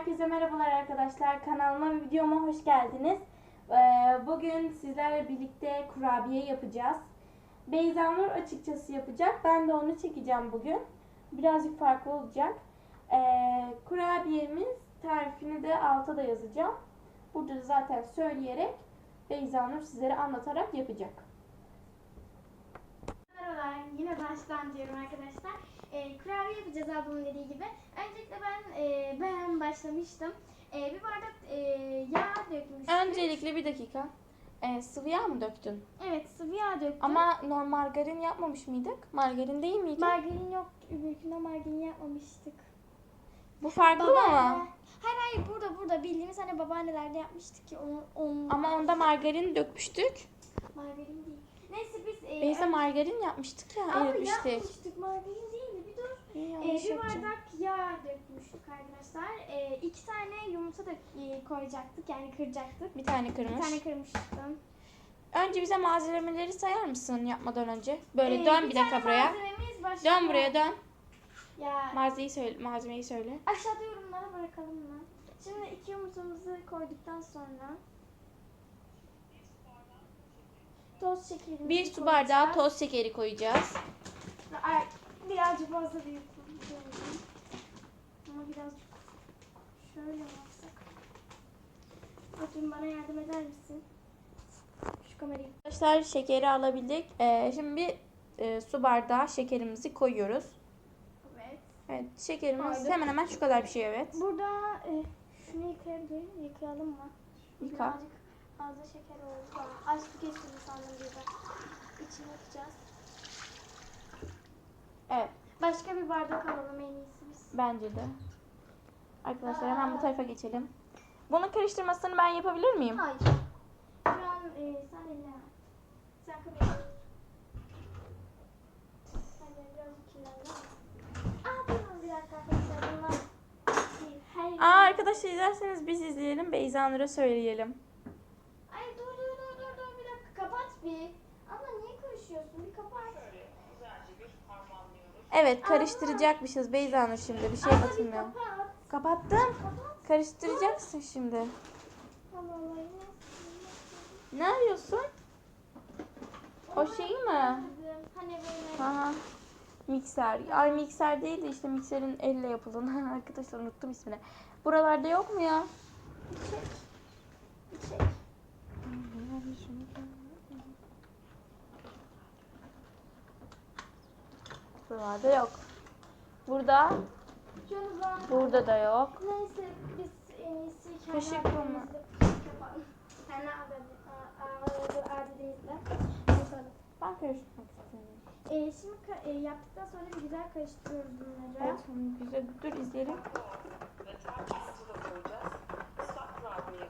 Herkese merhabalar arkadaşlar. Kanalıma ve videoma hoş geldiniz. Ee, Bugün sizlerle birlikte kurabiye yapacağız. Beyza Nur açıkçası yapacak. Ben de onu çekeceğim bugün. Birazcık farklı olacak. Ee, kurabiyemiz tarifini de alta da yazacağım. Burada da zaten söyleyerek Beyza Nur sizlere anlatarak yapacak. Merhabalar, yine baştan arkadaşlar. Ee, kurabiye yapacağız ablamın dediği gibi. Öncelikle ben e, ben başlamıştım. E, bir bardak e, yağ dökmüştüm. Öncelikle bir dakika. Ee, sıvı yağ mı döktün? Evet, sıvı yağ döktüm. Ama normal margarin yapmamış mıydık? Margarin değil miydi? margarin yok. Öbürkünde margarin yapmamıştık. Bu farklı mı ama? Hayır hayır burada burada bildiğimiz hani babaannelerde yapmıştık ya onu, onu Ama onda margarin dökmüştük. margarin değil. Neyse biz e, de margarin yapmıştık ya, Ama eritmiştik. yapmıştık margarin. İyi, Ee, bir bardak yağ dökmüştük arkadaşlar. Ee, iki tane yumurta da e, koyacaktık yani kıracaktık. Bir tane Bir kırmış. tane kırmıştım. Önce bize malzemeleri sayar mısın yapmadan önce? Böyle Ee, dön bir dakika tane buraya. Dön buraya dön. Ya Malzemeyi söyle, malzemeyi söyle. aşağıda yorumlara bırakalım mı? Şimdi iki yumurtamızı koyduktan sonra toz şekerimizi Bir su bardağı koyacağız. toz şekeri koyacağız. Ay, birazcık fazla büyük koyacağım. Ama birazcık şöyle yapsak? Bakın bana yardım eder misin? Şu kamerayı. Arkadaşlar şekeri alabildik. Ee, şimdi bir e, su bardağı şekerimizi koyuyoruz. Evet. Evet şekerimiz Koyduk. hemen hemen şu kadar bir şey evet. Burada e, şunu yıkayabilir Yıkayalım mı? Yıka. Birazcık fazla şeker oldu. Açtı geçti sandım birden. İçine atacağız. Evet Başka bir bardak alalım en iyisi biz. bence de. Arkadaşlar hemen bu tarafa geçelim. Bunu karıştırmasını ben yapabilir miyim? Hayır. Şu an e, sen eline ver. Sen kamerayı tut. Sen de birazcık kirlendi ama. Aa tamam bir dakika arkadaşlar bunlar değil. Her Aa arkadaşlar izlerseniz biz izleyelim Beyza Nur'a söyleyelim. Ay dur dur dur dur dur bir dakika kapat bir. Ama niye karışıyorsun? Bir kapat. Evet karıştıracakmışız Beyza Nur şimdi bir şey bir atılmıyor. kapat. Kapattım. Kapat. Karıştıracaksın şimdi. Ne arıyorsun? O şey mi? Hani. Aha. Mikser. Ay mikser değil de işte mikserin elle yapılan. Arkadaşlar unuttum ismini. Buralarda yok mu ya? Bir şey. Buralarda yok. Burada, burada da yok. Neyse biz en iyisi kendi Kaşık mı? yapalım. Kendi adı- a- a- adedimizle yapalım. Ben karıştırmak istemiyorum. Ee, şimdi ka- e, yaptıktan sonra bir güzel karıştırıyoruz bunları. Evet, güzel dur izleyelim. ve tarçınımızı da koyacağız. Islak kurabiye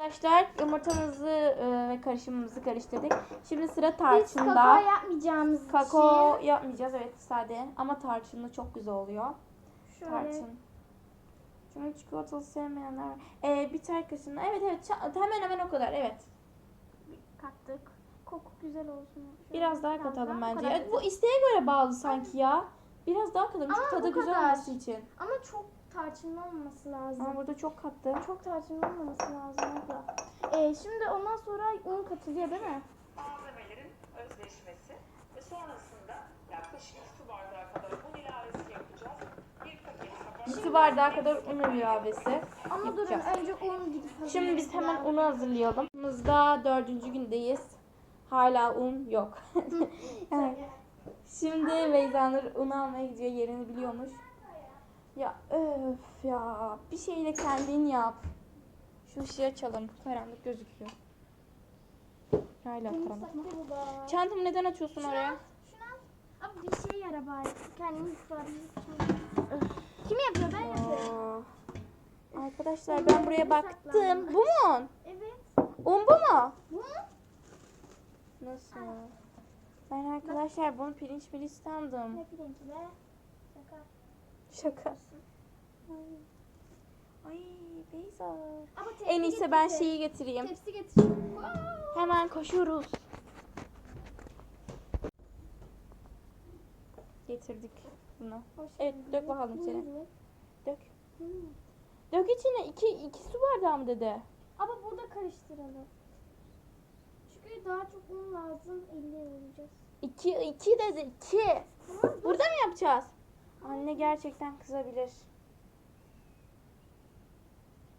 Arkadaşlar yumurtamızı e, ve karışımımızı karıştırdık. Şimdi sıra Biz tarçında. kakao yapmayacağımız Kakao için yapmayacağız evet sade ama tarçınlı çok güzel oluyor. şöyle Tarçın. Çünkü çikolatalı sevmeyenler var. Ee, bir çay kaşığına. Evet evet hemen hemen o kadar evet. kattık. Koku güzel olsun. Şöyle Biraz daha katalım daha, bence. Ya, bu isteğe göre bağlı sanki ya. Biraz daha katalım çünkü tadı güzel olması için. Ama çok tarçınlı olmaması lazım. Ama burada çok kattı. Çok tarçınlı olmaması lazım abla. Ee, şimdi ondan sonra un katılıyor değil mi? Malzemelerin özleşmesi ve sonrasında yaklaşık 2 su bardağı kadar un ilavesi yapacağız. Bir paket Bir su bardağı kadar un ilavesi. Ama durun Yapacağız. önce un gidip Şimdi biz hemen unu hazırlayalım. Biz dördüncü gündeyiz. Hala un yok. Evet. Şimdi Beyzanur un almaya gidiyor. Yerini biliyormuş. Ya öf ya. Bir şeyle kendin yap. Şu ışığı açalım. Karanlık gözüküyor. Hala karanlık. Çantamı neden açıyorsun Şunu oraya? al. Abi bir şey yara bari. Kendimiz yapabiliriz. Kim yapıyor? Ben yapıyorum. Aa. Arkadaşlar ben buraya baktım. Bu mu? Evet. Un bu mu? Bu Nasıl? Ben arkadaşlar bunu pirinç pirinç sandım. ne pirinci be? Şaka. Şaka. Ay. Beyza. Ama tepsi En iyisi ben getir. şeyi getireyim. Tepsi getir. Hemen Hemen koşuyoruz. Getirdik bunu. Evet dök bakalım içine. Dök. Dök içine. İki, iki su bardağı mı dede? Ama burada karıştıralım. Çünkü daha çok un lazım. Elle yoğuracağız. İki, iki dedi. iki. Burada mı yapacağız? Anne gerçekten kızabilir.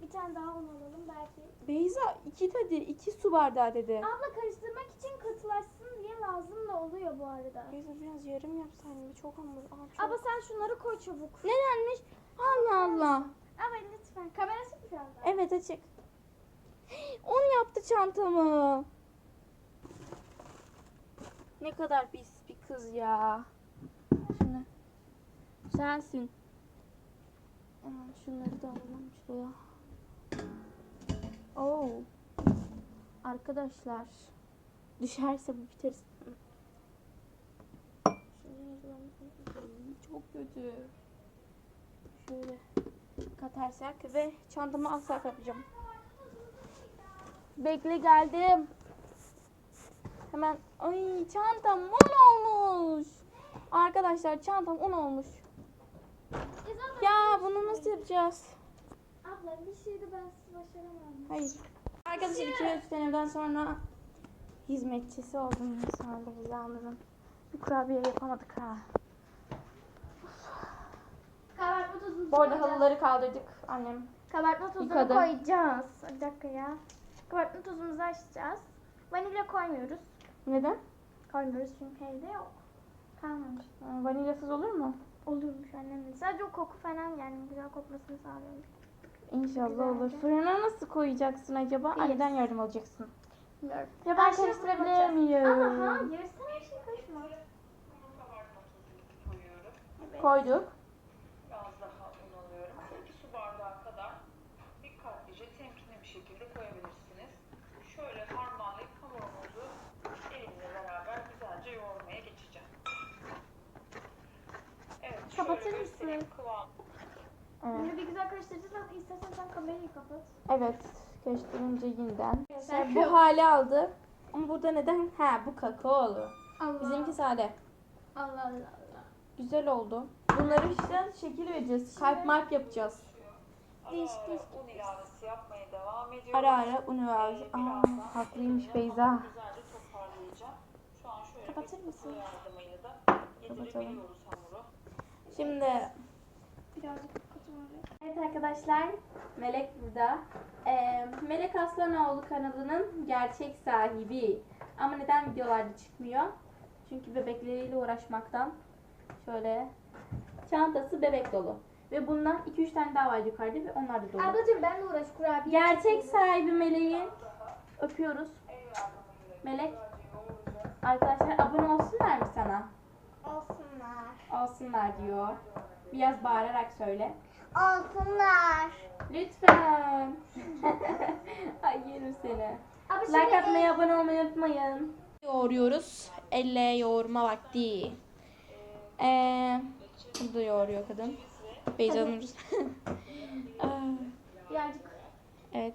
Bir tane daha un alalım belki. Beyza iki dedi. iki su bardağı dedi. Abla karıştırmak için katılaşsın diye lazım da oluyor bu arada. Beyza biraz yarım yapsaydın. Çok hamur. Aa, çok... Abla sen şunları koy çabuk. Nedenmiş? Allah Allah. Ama lütfen. Kamerası mı biraz daha? Evet açık. On yaptı çantamı. Ne kadar pis bir kız ya. Şunu. Sensin. Hemen şunları da alalım şuraya. Oo. Arkadaşlar. Düşerse bu biteriz. Çok kötü. Şöyle katarsak ve çantamı asla yapacağım. Bekle geldim. Hemen ay çantam un olmuş. Arkadaşlar çantam un olmuş. Ya bunu nasıl yapacağız? Abla bir şeydi ben sizi başaramam. Hayır. Arkadaşlar 2-3 seneden sonra hizmetçisi oldum insanlarda Beyza'nın. Bir kurabiye yapamadık ha. Kabartma tozunu Bu arada koyacağız. halıları kaldırdık annem. Kabartma tozunu Yıkadı. koyacağız. Bir dakika ya. Kabartma tozumuzu açacağız. Vanilya koymuyoruz. Neden? Koymuyoruz çünkü evde yok. Kalmamış. Vanilyasız olur mu? Olurmuş annemin. Sadece o koku falan yani güzel kokmasını sağlıyormuş. İnşallah Güzel olur. Fırına nasıl koyacaksın acaba? Biz. Anneden yardım alacaksın. Bilmiyorum. Ya ben karıştırabilir miyim? Ama hayır sen her şeyi karışma. Koyduk. Biraz daha un alıyorum. 2 su bardağı kadar dikkatlice temkinli bir şekilde koyabilirsiniz. Şöyle harmanlayıp hamurumuzu elimle beraber güzelce yoğurmaya geçeceğim. Evet, şöyle Kapatır mısın? kıvam. Evet. Bir güzel karıştıracağız. Hatta İstersen sen kamerayı kapat. Evet. Karıştırınca yeniden. Sen İşte bu hali aldı. Ama burada neden? Ha bu kakaolu. Allah. Bizimki sade. Allah Allah Allah. Güzel oldu. Bunları işte şekil vereceğiz. Kalp mark yapacağız. Ara değiş, un ilavesi yapmaya devam ediyoruz. Ara ara un ve Ee, Aa, haklıymış Beyza. Kapatır mısın? Kapatalım. Şimdi Birazcık. Evet arkadaşlar, Melek burada. Ee, Melek Aslanoğlu kanalının gerçek sahibi. Ama neden videolarda çıkmıyor? Çünkü bebekleriyle uğraşmaktan. Şöyle çantası bebek dolu. Ve bundan 2-3 tane daha var yukarıda ve onlar da dolu. Ablacığım benle uğraş kurabiye. Gerçek sahibi Meleğin öpüyoruz. Melek arkadaşlar abone olsunlar mı sana? Olsunlar. Olsunlar diyor. Biraz bağırarak söyle. Olsunlar. Lütfen. Ay yerim seni. Abi Like atmayı, abone olmayı unutmayın. Yoğuruyoruz. Elle yoğurma vakti. Ee, burada yoğuruyor kadın. Beyza Nur. Aa, Birazcık. evet.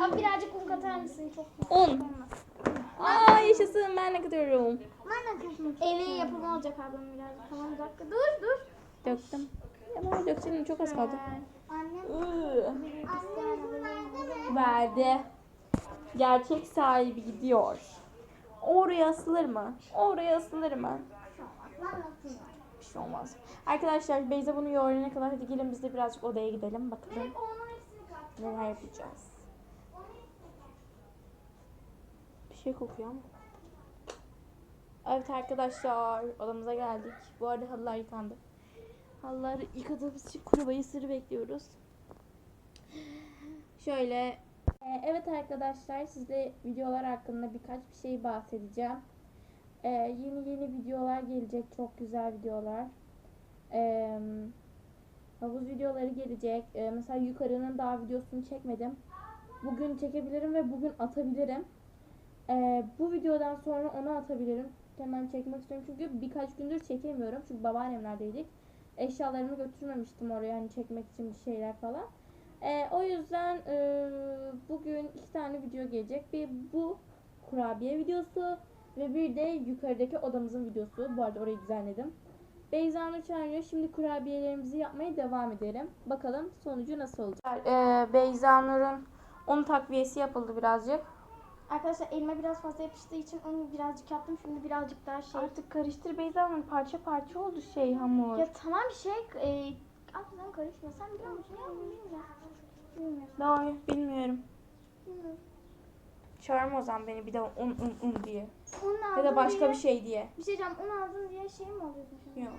Abi birazcık un katar mısın? Çok Un. Aa yaşasın ben ne katıyorum. Eli yapımı olacak ablam birazcık. Tamam bir dakika. Dur dur. Döktüm. Ama döksene çok az kaldı. Verdi. Gerçek sahibi gidiyor. Oraya asılır mı? Oraya asılır mı? Bir şey olmaz. Arkadaşlar Beyza bunu yoğurana kadar hadi gelin biz de birazcık odaya gidelim bakalım neler yapacağız. Bir şey kokuyor ama. Evet arkadaşlar odamıza geldik. Bu arada halılar yıkandı. Halıları yıkadığımız için kuru bayısırı bekliyoruz. Şöyle. e, Evet arkadaşlar sizle videolar hakkında birkaç bir şey bahsedeceğim. E, yeni yeni videolar gelecek. Çok güzel videolar. E, havuz videoları gelecek. E, mesela yukarının daha videosunu çekmedim. Bugün çekebilirim ve bugün atabilirim. E, bu videodan sonra onu atabilirim. Hemen çekmek istiyorum çünkü birkaç gündür çekemiyorum. Çünkü babaannemlerdeydik. Eşyalarımı götürmemiştim oraya hani çekmek için bir şeyler falan. E, o yüzden e, bugün iki tane video gelecek. Bir bu kurabiye videosu ve bir de yukarıdaki odamızın videosu. Bu arada orayı düzenledim. Beyza Nur çağırıyor. Şimdi kurabiyelerimizi yapmaya devam edelim. Bakalım sonucu nasıl olacak. Ee, Beyza Nur'un un takviyesi yapıldı birazcık. Arkadaşlar elime biraz fazla yapıştığı için onu birazcık yaptım. Şimdi birazcık daha şey. Artık karıştır Beyza Nur. Parça parça oldu şey hamur. Ya tamam şey. E, ablam karışma. Sen biliyor musun? Ya bilmiyorum. Bilmiyorum. Daha bilmiyorum. Bilmiyorum. Çağırma o zaman beni bir de un un un diye. Un Ya da başka diye, bir şey diye. Bir şey diyeceğim. Un aldın diye şey mi alıyorsun şimdi? Yok.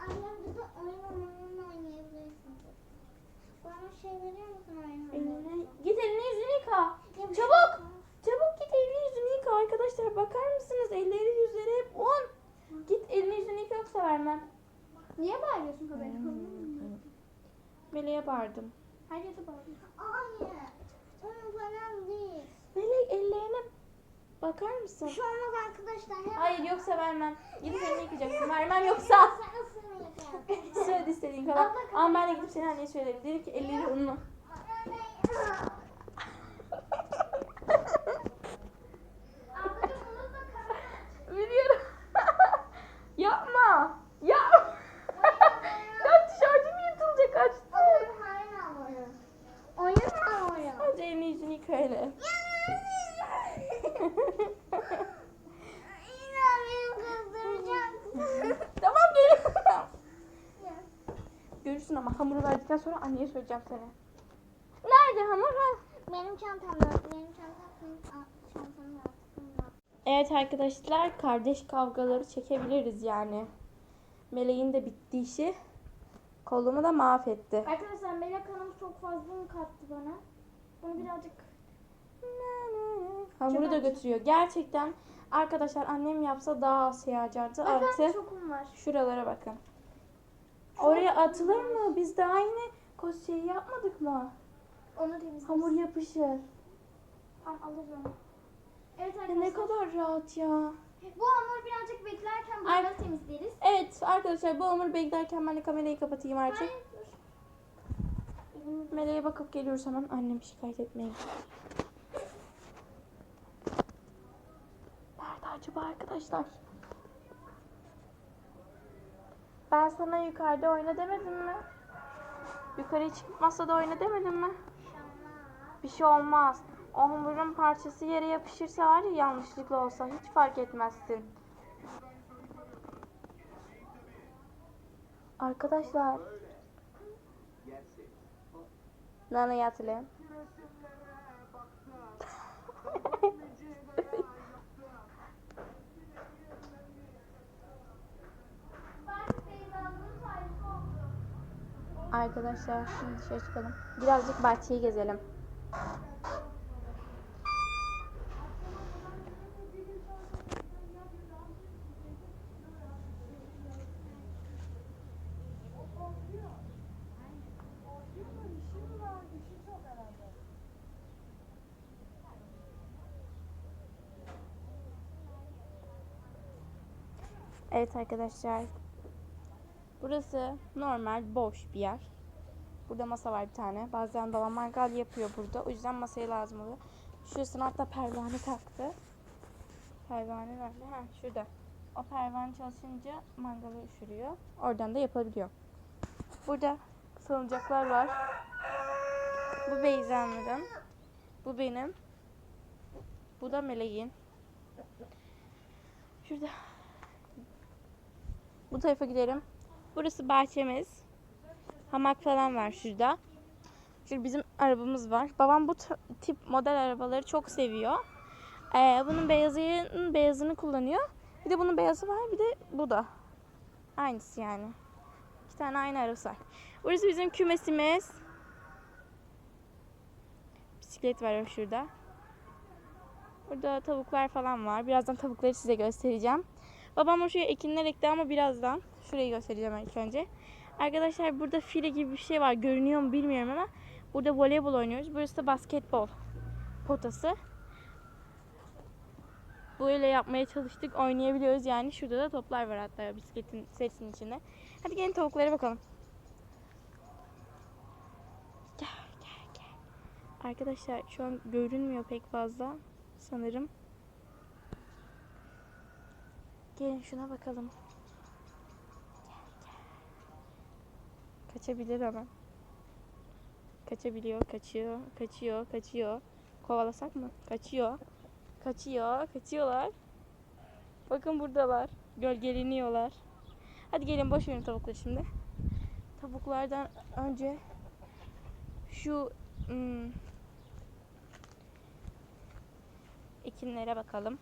Annem burada oyun oynayabilirsin. Bana şey veriyor musun oynamak? git elini yüzünü yıka. Çabuk. Çabuk git elini yüzünü yıka arkadaşlar. Bakar mısınız? Elleri yüzleri hep un. Git elini yüzünü yıka yoksa vermem. Niye bağırıyorsun haberi? Meleğe bağırdım. Her yerde bağırıyorsun. Hayır. Oyun falan değil. Melek ellerine bakar mısın? Şey olmaz arkadaşlar. Hayır yoksa vermem. Gidip elini yıkayacaksın. Vermem yoksa. Söyle istediğin kadar. Ama ben de gidip senin anneye söylerim. Dedim ki elleri unlu. Biliyorum. Yapma. Yap. ya tişörtüm yırtılacak açtı. Oyun mu oyun? Hadi elini yüzünü yıka hele. Yine beni kızdıracaksın. tamam geliyorum. Görürsün ama hamuru verdikten sonra anneye söyleyeceğim seni. Nerede hamur? Ha. Benim çantamda. Benim çantam senin a- çantanın altında. Evet arkadaşlar kardeş kavgaları çekebiliriz yani. Meleğin de bitti işi. Kolumu da mahvetti. Arkadaşlar Melek Hanım çok fazla un kattı bana. Bunu birazcık Hamuru da götürüyor. Gerçekten arkadaşlar annem yapsa daha az şey harcardı. Artı çok un var. şuralara bakın. Oraya atılır mı? Biz daha yine koz şeyi yapmadık mı? Onu temizleriz. Hamur yapışır. Tamam alırız onu. Evet Ya arkadaşlar. ne kadar rahat ya. Bu hamur birazcık beklerken Ay- bunları temizleriz. Evet arkadaşlar bu hamur beklerken ben de kamerayı kapatayım artık. Hayır dur. Elimi- Meleğe bakıp geliyoruz hemen. Annemi şikayet etmeye. Nerede acaba arkadaşlar? Ben sana yukarıda oyna demedim mi? Yukarıya çıkıp masada oyna demedim mi? Bir şey olmaz. O hamurun parçası yere yapışırsa var ya yanlışlıkla olsa hiç fark etmezsin. Arkadaşlar. Nana yatılı. Arkadaşlar şimdi dışarı çıkalım. Birazcık bahçeyi gezelim. Evet arkadaşlar. Burası normal boş bir yer. Burada masa var bir tane. Bazen babam mangal yapıyor burada. O yüzden masaya lazım oluyor. Şurasına hatta pervane taktı. Pervane nerede? Ha şurada. O pervane çalışınca mangalı üşürüyor. Oradan da yapabiliyor. Burada salıncaklar var. Bu Beyza'nın. Bu benim. Bu da Meleğin. Şurada bu tarafa gidelim. Burası bahçemiz. Hamak falan var şurada. Şurada bizim arabamız var. Babam bu tip model arabaları çok seviyor. Ee, bunun beyazının beyazını kullanıyor. Bir de bunun beyazı var bir de bu da. Aynısı yani. İki tane aynı arabası var. Burası bizim kümesimiz. Bisiklet var şurada. Burada tavuklar falan var. Birazdan tavukları size göstereceğim. Babam şuraya ekinler ekti ama birazdan. Şurayı göstereceğim ilk önce. Arkadaşlar burada file gibi bir şey var. Görünüyor mu bilmiyorum ama. Burada voleybol oynuyoruz. Burası da basketbol potası. Böyle yapmaya çalıştık. Oynayabiliyoruz yani. Şurada da toplar var hatta bisikletin setin içinde. Hadi gelin tavuklara bakalım. Gel gel gel. Arkadaşlar şu an görünmüyor pek fazla. sanırım. Gelin şuna bakalım. Kaçabilir ama. Kaçabiliyor, kaçıyor, kaçıyor, kaçıyor. Kovalasak mı? Kaçıyor. Kaçıyor, kaçıyorlar. Bakın buradalar. Gölgeleniyorlar. Hadi gelin boş verin tavukları şimdi. Tavuklardan önce şu hmm, ekinlere bakalım.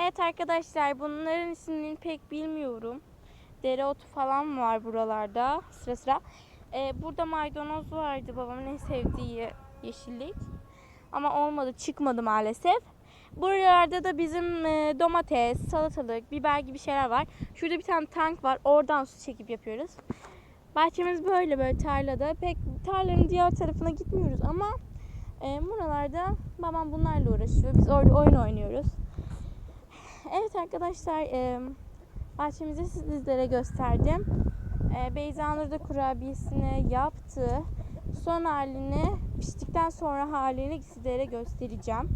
Evet arkadaşlar bunların isimlerini pek bilmiyorum. Dereotu falan var buralarda sıra sıra. Ee, burada maydanoz vardı babamın en sevdiği yeşillik. Ama olmadı çıkmadı maalesef. Buralarda da bizim e, domates, salatalık, biber gibi şeyler var. Şurada bir tane tank var. Oradan su çekip yapıyoruz. Bahçemiz böyle böyle tarlada. Pek tarlanın diğer tarafına gitmiyoruz ama e, buralarda babam bunlarla uğraşıyor. Biz orada oyun oynuyoruz. Evet arkadaşlar e, bahçemizi sizlere gösterdim. E, Beyza Nur da kurabiyesini yaptı. Son halini piştikten sonra halini sizlere göstereceğim.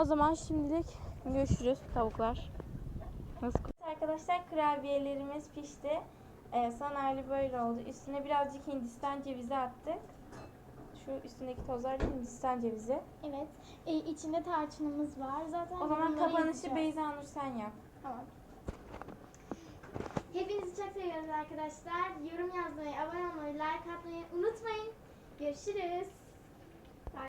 O zaman şimdilik görüşürüz tavuklar. Nasıl? Arkadaşlar kurabiyelerimiz pişti. Ee, son hali böyle oldu. Üstüne birazcık Hindistan cevizi attık. Şu üstündeki tozlar Hindistan cevizi. Evet. E, içinde tarçınımız var. Zaten O zaman kapanışı. Beyza Nur sen yap. Tamam. Hepinizi çok seviyoruz arkadaşlar. Yorum yazmayı, abone olmayı, like atmayı unutmayın. Görüşürüz.